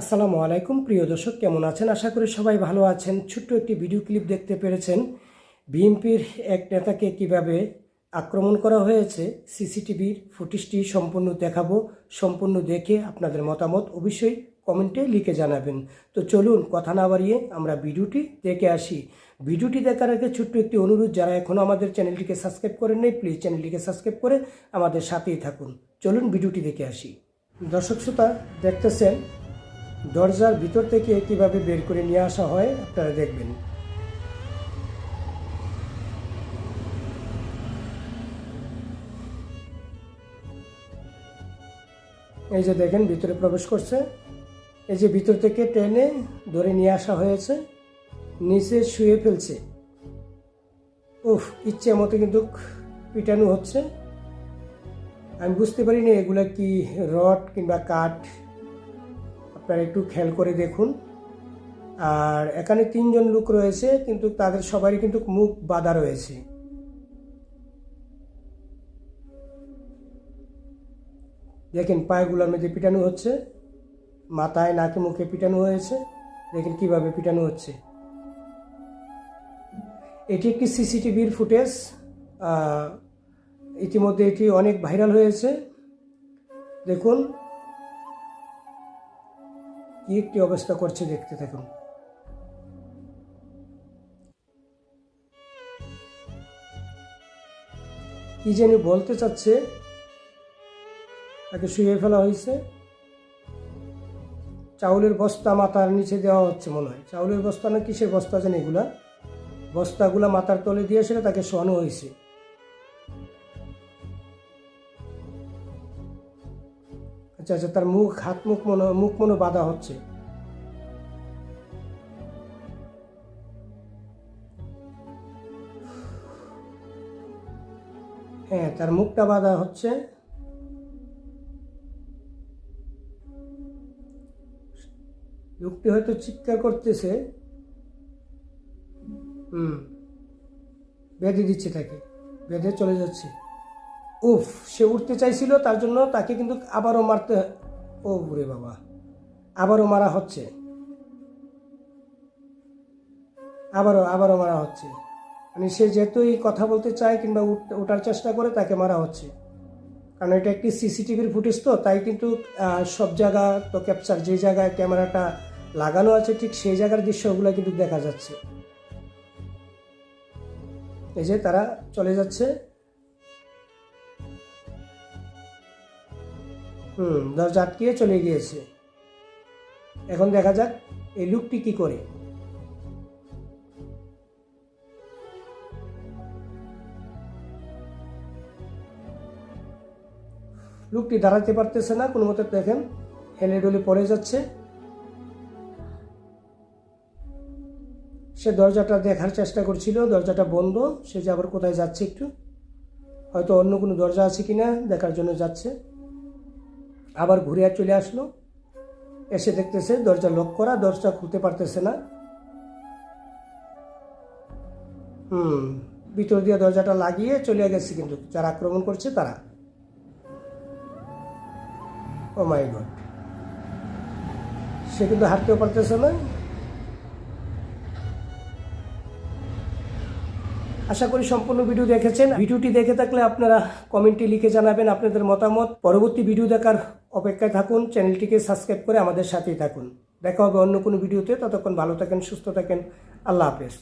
আসসালামু আলাইকুম, প্রিয় দর্শক, কেমন আছেন? আশা করি সবাই ভালো আছেন। ছোট্ট একটি ভিডিও ক্লিপ দেখতে পেরেছেন। বিএনপির এক নেতাকে কীভাবে আক্রমণ করা হয়েছে, সিসিটিভির ফুটেজটি সম্পূর্ণ দেখাবো, সম্পূর্ণ দেখে আপনাদের মতামত অবশ্যই কমেন্টে লিখে জানাবেন। তো চলুন, কথা না বাড়িয়ে আমরা ভিডিওটি দেখে আসি। ভিডিওটি দেখার আগে ছোট্ট একটি অনুরোধ, যারা এখনও আমাদের চ্যানেলটিকে সাবস্ক্রাইব করেন নাই, প্লিজ চ্যানেলটিকে সাবস্ক্রাইব করে আমাদের সাথেই থাকুন। চলুন, ভিডিওটি দেখে আসি। দর্শক, শ্রোতা, দেখতেছেন দরজার ভিতর থেকে কীভাবে বের করে নিয়ে আসা হয়, আপনারা দেখবেন। এই যে দেখেন, ভিতরে প্রবেশ করছে। এই যে ভিতর থেকে টেনে ধরে নিয়ে আসা হয়েছে, নিচে শুয়ে ফেলছে। উফ, ইচ্ছে মতো কিন্তু পিটানো হচ্ছে। আমি বুঝতে পারিনি এগুলা কি রড কিংবা কাঠ। আপনারা একটু খেয়াল করে দেখুন। আর এখানে তিনজন লোক রয়েছে, কিন্তু তাদের সবারই কিন্তু মুখ বাঁধা রয়েছে। দেখেন পায়েগুলোর মধ্যে পিটানো হচ্ছে, মাথায়, নাকে, মুখে পিটানো হয়েছে। দেখেন কীভাবে পিটানো হচ্ছে। এটি একটি সিসিটিভির ফুটেজ। ইতিমধ্যে এটি অনেক ভাইরাল হয়েছে। দেখুন কি একটি অবস্থা করছে দেখতে থাকুন। কি জানি বলতে চাচ্ছে, তাকে শুয়ে ফেলা হয়েছে। চাউলের বস্তা মাথার নিচে দেওয়া হচ্ছে মনে হয়। চাউলের বস্তা না কিসের বস্তা জানি এগুলা? বস্তাগুলা মাথার তলে দিয়ে সেটা তাকে শোয়ানো হয়েছে। আচ্ছা তার মুখ, হাত, মুখ মনে মুখ মনে বাঁধা হচ্ছে। হ্যাঁ তার মুখটা বাঁধা হচ্ছে। লোকটি হয়তো চিৎকার করতেছে। হুম, বেঁধে দিচ্ছে তাকে, বেঁধে চলে যাচ্ছে। উফ, সে উঠতে চাইছিল, তার জন্য তাকে কিন্তু আবারও মারতে ও বুড়ে বাবা, আবারও মারা হচ্ছে। আবারও আবারও মারা হচ্ছে। মানে সে যেহেতুই কথা বলতে চায় কিংবা ওঠার চেষ্টা করে, তাকে মারা হচ্ছে। কারণ এটা একটি সিসিটিভির ফুটেজ তো, তাই কিন্তু সব জায়গা তো ক্যাপচার যে জায়গায় ক্যামেরাটা লাগানো আছে, ঠিক সেই জায়গার দৃশ্যগুলো কিন্তু দেখা যাচ্ছে। এই যে তারা চলে যাচ্ছে। হুম, দরজা আটকিয়ে চলে গিয়েছে। এখন দেখা যাক এই লুকটি কি করে। লোকটি দাঁড়াতে পারতেছে না, কোনো মতো দেখেন হেলে ডলে পড়ে যাচ্ছে। সে দরজাটা দেখার চেষ্টা করছিল, দরজাটা বন্ধ, সে যে আবার কোথায় যাচ্ছে একটু। হয়তো অন্য কোনো দরজা আছে কিনা দেখার জন্য যাচ্ছে। আবার ঘুরে আর চলে আসলো। এসে দেখতেছে দরজা লক করা, দরজা খুলতে পারতেছে না। হুম, ভিতর দিয়ে দরজাটা লাগিয়ে চলে গেছে কিন্তু যারা আক্রমণ করছে তারা। ও মাই গড সে কিন্তু হাঁটতেও পারতেছে না। আশা করি সম্পূর্ণ ভিডিও দেখেছেন। ভিডিওটি দেখে থাকলে আপনারা কমেন্টে লিখে জানাবেন আপনাদের মতামত। পরবর্তী ভিডিও দেখার অপেক্ষায় থাকুন, চ্যানেলটিকে সাবস্ক্রাইব করে আমাদের সাথেই থাকুন। দেখা হবে অন্য কোনো ভিডিওতে ততক্ষণ ভালো থাকেন, সুস্থ থাকেন। আল্লাহ হাফেজ।